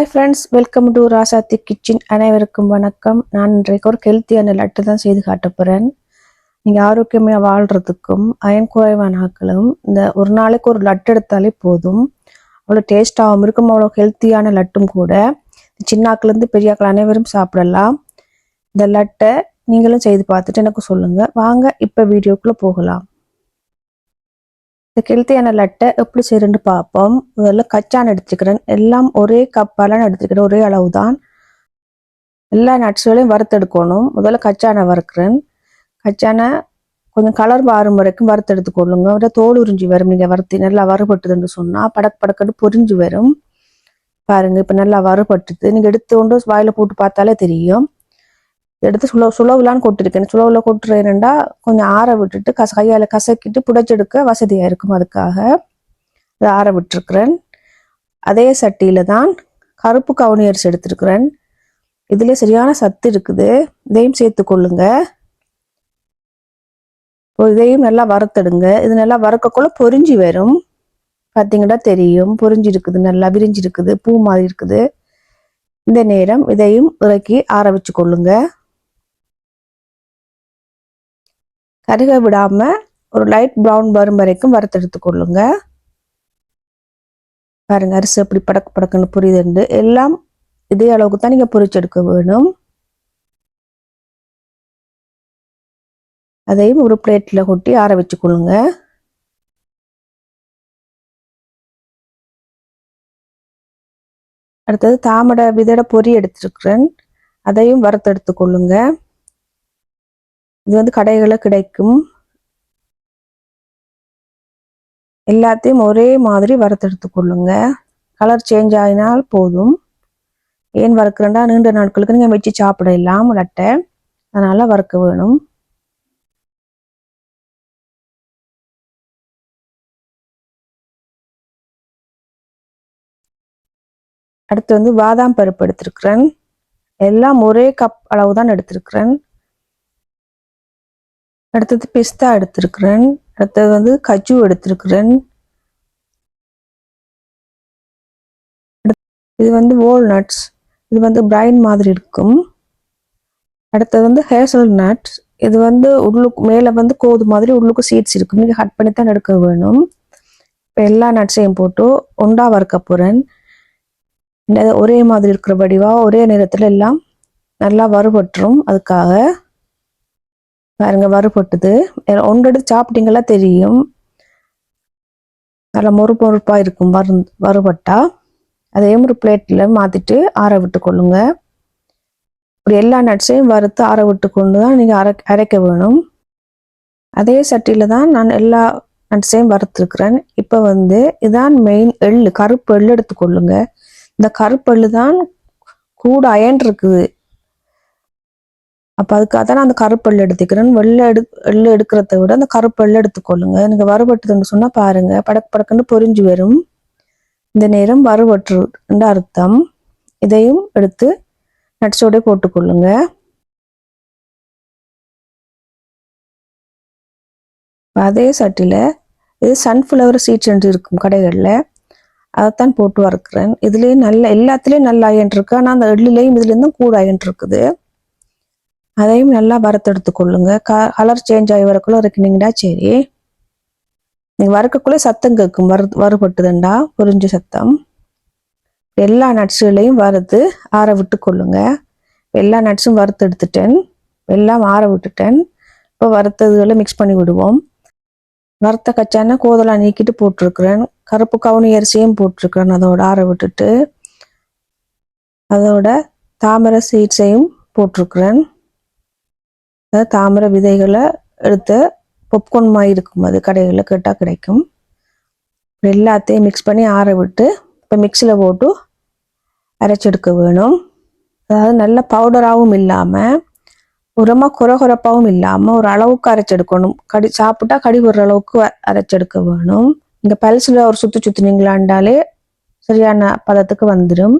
Hi friends welcome to Rasathi kitchen அனைவருக்கும் வணக்கம். நான் இன்றைக்கு ஒரு ஹெல்த்தியான லட்டு தான் செய்து காட்ட போகிறேன் நீங்கள் ஆரோக்கியமாக வாழ்கிறதுக்கும் அயன் குறைவான ஆக்களும் இந்த ஒரு நாளைக்கு ஒரு லட்டு எடுத்தாலே போதும். அவ்வளோ டேஸ்ட்டாகவும் இருக்கும் அவ்வளோ ஹெல்த்தியான லட்டும் கூட. சின்ன பெரியாக்கள் பெரிய ஆக்கள் அனைவரும் சாப்பிடலாம். இந்த லட்டை நீங்களும் செய்து பார்த்துட்டு எனக்கு சொல்லுங்கள் வாங்க இப்போ வீடியோக்குள்ளே போகலாம். இந்த கெளுத்தியான லட்டை எப்படி செய்யறேன்னு பார்ப்போம். முதல்ல கச்சான் எடுத்துக்கிறேன். எல்லாம் ஒரே கப்பாலான எடுத்துக்கிறேன். ஒரே அளவு தான் எல்லா நட்ஸ்களையும் வறுத்தெடுக்கணும். முதல்ல கச்சானை வறுக்கிறேன். கச்சானை கொஞ்சம் கலர் மாறும் வரைக்கும் வறுத்தெடுத்து கொள்ளுங்க ஒரு தோல் உறிஞ்சி வரும். நீங்கள் வறுத்து நல்லா வறுபட்டுதுன்னு சொன்னால் படக்கு படக்குன்னு பொரிஞ்சு வரும். பாருங்க இப்போ நல்லா வறுபட்டுது. நீங்கள் எடுத்து கொண்டு வாயில் போட்டு பார்த்தாலே தெரியும். எடுத்து சுல சுலவுலான்னு கொட்டிருக்கேன். சுலவுல கொட்டுறேன்டா கொஞ்சம் ஆற விட்டுட்டு கச கையால் கசக்கிட்டு புடைச்செடுக்க வசதியாக இருக்கும் அதுக்காக. அதை ஆற விட்டுருக்குறேன். அதே சட்டியில் தான் கருப்பு கவுனி அரிசி எடுத்துருக்குறேன். இதுல சரியான சத்து இருக்குது. இதையும் சேர்த்து கொள்ளுங்க. இதையும் நல்லா வறுத்தெடுங்க. இது நல்லா வறுக்கக்குள்ள பொறிஞ்சி வரும். பார்த்தீங்கன்னா தெரியும். பொறிஞ்சு இருக்குது நல்லா விரிஞ்சு இருக்குது பூ மாதிரி இருக்குது. இந்த நேரம் இதையும் இறக்கி ஆற வச்சு கொள்ளுங்கள் கருக விடாமல் ஒரு லைட் ப்ரௌன் வரும் வரைக்கும் வறுத்தெடுத்து கொள்ளுங்க. பாருங்க அரிசி எப்படி படக்கு படக்குன்னு புரியுதுண்டு. எல்லாம் இதே அளவுக்கு தான் நீங்கள் பொரிச்செடுக்க வேணும். அதையும் ஒரு பிளேட்டில் கொட்டி ஆற வச்சு கொள்ளுங்க. அடுத்தது தாமட விதட பொரி எடுத்துருக்குறேன். அதையும் வறுத்தெடுத்து கொள்ளுங்கள் இது வந்து கடைகளில் கிடைக்கும். எல்லாத்தையும் ஒரே மாதிரி வறுத்தெடுத்து கொள்ளுங்க. கலர் சேஞ்ச் ஆகினால் போதும். ஏன் வறுக்கிறேன்டா? நீண்ட நாட்களுக்கு நீங்கள் வச்சு சாப்பிட இல்லாமல் லட்டை. அதனால வறுக்க வேணும். அடுத்து வந்து பாதாம் பருப்பு எடுத்திருக்கிறேன். எல்லாம் ஒரே கப் அளவு தான் எடுத்திருக்கிறேன். அடுத்தது பிஸ்தா எடுத்திருக்கிறேன். அடுத்தது வந்து கஜு எடுத்திருக்கிறேன். இது வந்து வால்நட்ஸ் இது வந்து பிரைன் மாதிரி இருக்கும். அடுத்தது வந்து ஹேசல் நட்ஸ் இது வந்து உள்ளுக்கு மேலே வந்து கோது மாதிரி உள்ளுக்கு சீட்ஸ் இருக்கும் நீங்கள் கட் பண்ணி தான் எடுக்க வேணும். இப்போ எல்லா நட்ஸையும் போட்டு ஒண்டா வறுக்க போகிறேன் ஒரே மாதிரி இருக்கிற வடிவா ஒரே நேரத்தில் எல்லாம் நல்லா வறுபட்டுரும். அதுக்காக பாருங்க வறுபட்டுது ஒன்று எடுத்து சாப்பிட்டீங்களா தெரியும். நல்லா மொறு பொறுப்பாக இருக்கும் வறு வறுபட்டா அதே ஒரு பிளேட்டில் மாற்றிட்டு ஆற விட்டு கொள்ளுங்க. இப்படி எல்லா நட்ஸையும் வறுத்து ஆற விட்டு கொண்டு தான் நீங்கள் அரை அரைக்க வேணும். அதே சட்டியில் தான் நான் எல்லா நட்ஸையும் வறுத்துருக்குறேன். இப்போ வந்து இதான் மெயின் எள் கருப்பு எள் எடுத்துக்கொள்ளுங்க இந்த கருப்பு எள் தான் கூட அயன் இருக்குது. அப்போ அதுக்காக தான் நான் அந்த கருப்பெள்ளு எடுத்துக்கிறேன் வெள்ளை எடு எள்ளு எடுக்கிறத விட அந்த கருப்பெள்ளு எடுத்துக்கொள்ளுங்க. நீங்கள் வறுபட்டுதுன்னு சொன்னால் பாருங்க. படக்கு படக்குன்னு பொறிஞ்சு வரும். இந்த நேரம் வறுபட்டுன்ற அர்த்தம். இதையும் எடுத்து நட்ஸோட போட்டுக்கொள்ளுங்க. அதே சட்டியில் இது சன்ஃப்ளவர் சீட்ஸ் என்று இருக்கும் கடைகளில். அதைத்தான் போட்டு வறுக்கிறேன். இதுலேயும் நல்ல எல்லாத்துலேயும் நல்ல அயன் இருக்கு. ஆனால் அந்த எள்ளுலேயும் இதுலேருந்தும் கூட அயன் இருக்குது. அதையும் நல்லா வறுத்தெடுத்து கொள்ளுங்க க கலர் சேஞ்ச் ஆகி வரக்குள்ள இருக்குனீங்கன்னா சரி. நீங்கள் வறுக்கக்குள்ளே சத்தம் கேட்கும் வறு வறுபட்டுதுண்டா? புரிஞ்ச சத்தம். எல்லா நட்ஸுகளையும் வறுத்து ஆற விட்டு கொள்ளுங்க எல்லா நட்ஸும் வறுத்து எடுத்துட்டேன் எல்லாம் ஆற விட்டுட்டேன். இப்போ வறுத்ததுகளை மிக்ஸ் பண்ணி விடுவோம். வறுத்த கச்சான கோதலாம் நீக்கிட்டு போட்டிருக்கிறேன். கருப்பு கவுனி அரிசியும் போட்டிருக்கிறேன். அதோட ஆற விட்டுட்டு அதோட தாமரை சீட்ஸையும் போட்டிருக்கிறேன். தாமரை விதைகளை எடுத்து பொப்கார்ன் மாதிரி இருக்கும். அது கடைகளில் கேட்டால் கிடைக்கும். எல்லாத்தையும் மிக்ஸ் பண்ணி ஆற விட்டு இப்போ மிக்சியில் போட்டு அரைச்செடுக்க வேணும். அதாவது நல்ல பவுடராகவும் இல்லாமல் உரமாக குறகுறப்பாகவும் இல்லாமல் ஒரு அளவுக்கு அரைச்செடுக்கணும் கடி சாப்பிட்டா கடி ஒரு அளவுக்கு அரைச்செடுக்க வேணும். இந்த பல்சில் ஒரு சுற்றி சுற்றினீங்களாண்டாலே சரியான பதத்துக்கு வந்துடும்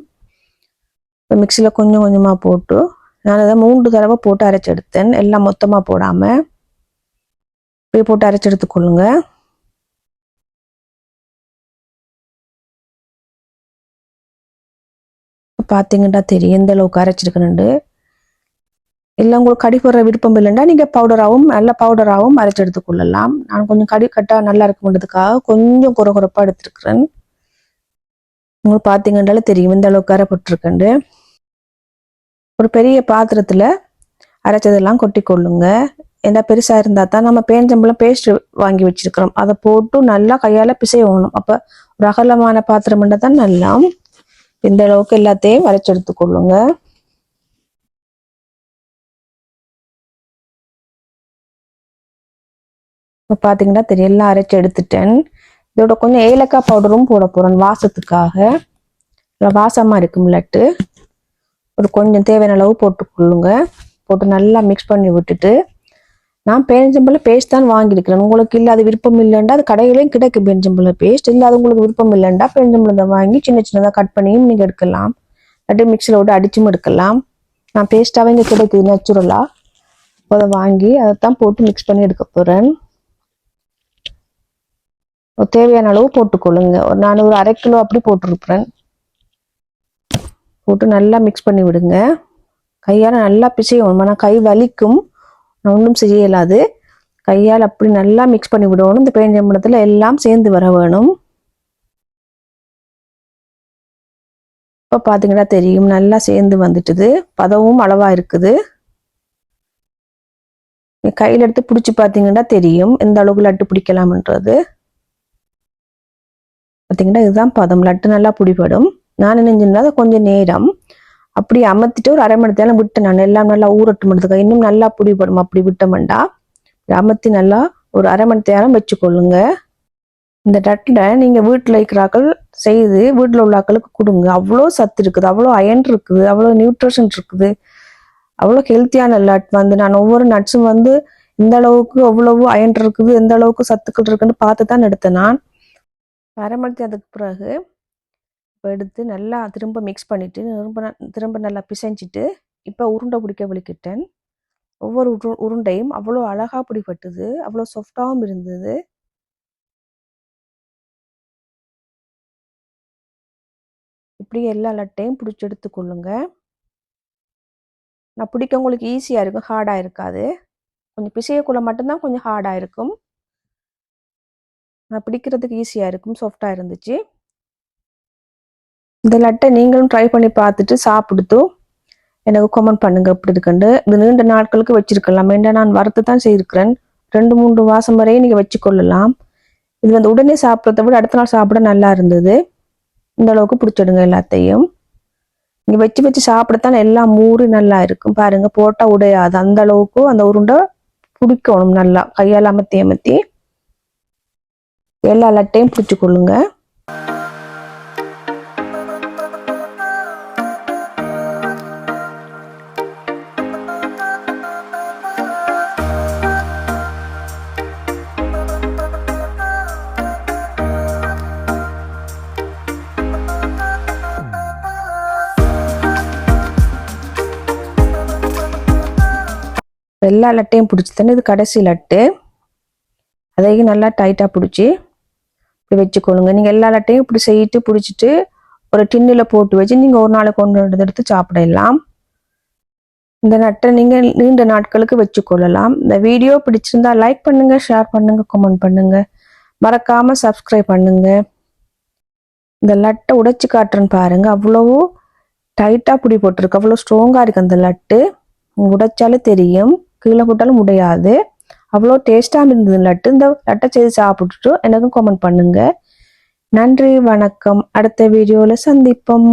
இப்போ மிக்சியில் கொஞ்சம் கொஞ்சமாக போட்டு நான் அதை மூன்று தடவை போட்டு அரைச்செடுத்தேன். எல்லாம் மொத்தமாக போடாமல் இப்படி போட்டு அரைச்செடுத்துக்கொள்ளுங்க பார்த்தீங்கன்னா தெரியும் எந்த அளவுக்கு அரைச்சிருக்கணுண்டு இல்லை உங்களுக்கு கடி போடுற விருப்பம் இல்லைன்னா நீங்கள் பவுடராகவும் நல்ல பவுடராகவும் அரைச்சி எடுத்துக்கொள்ளலாம் நான் கொஞ்சம் கடி கட்டாக நல்லா இருக்கும்ன்றதுக்காக கொஞ்சம் குறை குறைப்பாக எடுத்துருக்குறேன். உங்களுக்கு பார்த்தீங்கன்னாலே தெரியும் இந்த அளவுக்கு அரைப்பட்டிருக்கேன் ஒரு பெரிய பாத்திரத்தில் அரைச்சதெல்லாம் கொட்டி கொள்ளுங்க. ஏன்னா பெருசாக இருந்தால் தான் நம்ம பேஞ்சம்பளம் பேஸ்ட் வாங்கி வச்சிருக்கிறோம். அதை போட்டு நல்லா கையால் பிசையணும் அப்போ ஒரு அகலமான பாத்திரம் தான் நல்லா இந்த அளவுக்கு எல்லாத்தையும் அரைச்சி எடுத்துக்கொள்ளுங்க இப்போ பார்த்தீங்கன்னா தெரியும் எல்லாம் அரைச்சி எடுத்துட்டேன். இதோட கொஞ்சம் ஏலக்காய் பவுடரும் போட போகிறேன் வாசத்துக்காக. இல்லை வாசமாக இருக்கும் லட்டு ஒரு கொஞ்சம் தேவையான அளவு போட்டுக்கொள்ளுங்க போட்டு நல்லா மிக்ஸ் பண்ணி விட்டுட்டு நான் பேரிஞ்சம்பழம் பேஸ்ட் தான் வாங்கியிருக்கிறேன். உங்களுக்கு இல்லை அது விருப்பம் இல்லைண்டா அது கடையிலையும் கிடைக்கும் பேரிஞ்சம்பழம் பேஸ்ட் இல்லை அது உங்களுக்கு விருப்பம் இல்லைண்டா பேரிஞ்சம்பழத்தை வாங்கி சின்ன சின்னதாக கட் பண்ணியும் நீங்கள் எடுக்கலாம். இல்லாட்டி மிக்சியில் விட்டு அடிச்சும் எடுக்கலாம். நான் பேஸ்ட்டாகவே இங்கே கிடைக்குது நேச்சுரலாக இப்போ அதை வாங்கி அதை தான் போட்டு மிக்ஸ் பண்ணி எடுக்க போகிறேன் தேவையான அளவு போட்டுக்கொள்ளுங்க. ஒரு நான் ஒரு அரை கிலோ அப்படி போட்டிருக்கிறேன். போட்டு நல்லா மிக்ஸ் பண்ணி விடுங்க. கையால் நல்லா பிசையணும். ஆனால் கை வலிக்கும். நான் ஒன்றும் செய்ய இயலாது கையால் அப்படி நல்லா மிக்ஸ் பண்ணி விடணும். இந்த பேஞ்சம்பழத்தில் எல்லாம் சேர்ந்து வர வேணும். இப்போ பார்த்தீங்கன்னா தெரியும். நல்லா சேர்ந்து வந்துட்டுது. பதவும் அளவாக இருக்குது. கையில் எடுத்து பிடிச்சி பார்த்தீங்கன்னா தெரியும். எந்த அளவுக்கு லட்டு பிடிக்கலாம்ன்றது. பார்த்தீங்கன்னா இதுதான் பதம். லட்டு நல்லா பிடிபடும். நான் நினைஞ்சிருந்தா கொஞ்சம் நேரம் அப்படி அமர்த்திட்டு ஒரு அரை மணி நேரம் விட்டேன் நான். எல்லாம் நல்லா ஊரட்டும் எடுத்துக்க இன்னும் நல்லா பிடிபடும் அப்படி விட்டோம்டா அமர்த்தி நல்லா ஒரு அரை மணி நேரம் வச்சுக்கொள்ளுங்க. இந்த டட்டில் நீங்கள் வீட்டில் இருக்கிறாக்கள் செய்து வீட்டில் உள்ள ஆக்களுக்கு கொடுங்க. அவ்வளோ சத்து இருக்குது. அவ்வளோ அயன் இருக்குது. அவ்வளோ நியூட்ரிஷன் இருக்குது. அவ்வளோ ஹெல்த்தியான லட் வந்து நான் ஒவ்வொரு நட்ஸும் வந்து இந்த அளவுக்கு அவ்வளவு அயன் இருக்குது எந்த அளவுக்கு சத்துக்கள் இருக்குன்னு பார்த்து தான் எடுத்தேன் நான். அரை மணி அதுக்கு பிறகு இப்போ எடுத்து நல்லா திரும்ப மிக்ஸ் பண்ணிவிட்டு திரும்ப திரும்ப நல்லா பிசைஞ்சிட்டு இப்போ உருண்டை பிடிக்க விழிக்கிட்டேன் ஒவ்வொரு உரு உருண்டையும் அவ்வளோ அழகாக பிடிப்பட்டது அவ்வளோ சாஃப்டாகவும் இருந்தது. இப்படி எல்லா லட்டையும் பிடிச்சி எடுத்துக்கொள்ளுங்க நான் பிடிக்க உங்களுக்கு ஈஸியாக இருக்கும் ஹார்டாக இருக்காது. கொஞ்சம் பிசையக்குள்ள மட்டும்தான் கொஞ்சம் ஹார்டாக இருக்கும். நான் பிடிக்கிறதுக்கு ஈஸியாக இருக்கும் சாஃப்டாக இருந்துச்சு. இந்த லட்டை நீங்களும் ட்ரை பண்ணி பார்த்துட்டு சாப்பிடுத்து எனக்கு கமெண்ட் பண்ணுங்க எப்படி இருக்குண்டு இது நீண்ட நாட்களுக்கு வச்சிருக்கலாம். ஏன்னா நான் வறுத்து தான் செய்திருக்கிறேன். ரெண்டு மூன்று மாதம் வரையும் நீங்கள் வச்சுக்கொள்ளலாம். இது வந்து உடனே சாப்பிட்றத விட அடுத்த நாள் சாப்பிட நல்லா இருந்தது. இந்த அளவுக்கு பிடிச்சிடுங்க எல்லாத்தையும். நீங்கள் வச்சு வச்சு சாப்பிடத்தான் எல்லாம் மூறி நல்லா இருக்கும். பாருங்க போட்டால் உடையாது. அந்த அளவுக்கு அந்த உருண்டை பிடிக்கணும் நல்லா. கையால் அமர்த்தி அமர்த்தி. எல்லா லட்டையும் பிடிச்சி கொள்ளுங்க எல்லா லட்டையும் பிடிச்சி தானே இது கடைசி லட்டு. அதையும் நல்லா டைட்டாக பிடிச்சி இப்படி வச்சுக்கொள்ளுங்க நீங்கள் எல்லா லட்டையும் இப்படி செய்யிட்டு பிடிச்சிட்டு ஒரு டின்னில் போட்டு வச்சு நீங்கள் ஒரு நாளைக்கு கொண்டு எடுத்து சாப்பிடலாம். இந்த நட்டை நீங்கள் நீண்ட நாட்களுக்கு வச்சுக்கொள்ளலாம். இந்த வீடியோ பிடிச்சிருந்தா லைக் பண்ணுங்க ஷேர் பண்ணுங்க கமெண்ட் பண்ணுங்க. மறக்காம சப்ஸ்கிரைப் பண்ணுங்க. இந்த லட்டை உடைச்சி காட்டுறேன்னு பாருங்க. அவ்வளவோ டைட்டாக பிடி போட்டிருக்கு. அவ்வளோ ஸ்ட்ராங்காக இருக்குது அந்த லட்டு. உடைச்சாலே தெரியும். கீழே போட்டாலும் முடியாது அவ்வளோ டேஸ்ட்டாக இருந்தது. லட்டு இந்த லட்டை செய்து சாப்பிட்டுட்டு எனக்கும் கமெண்ட் பண்ணுங்க. நன்றி வணக்கம். அடுத்த வீடியோவில் சந்திப்போம்.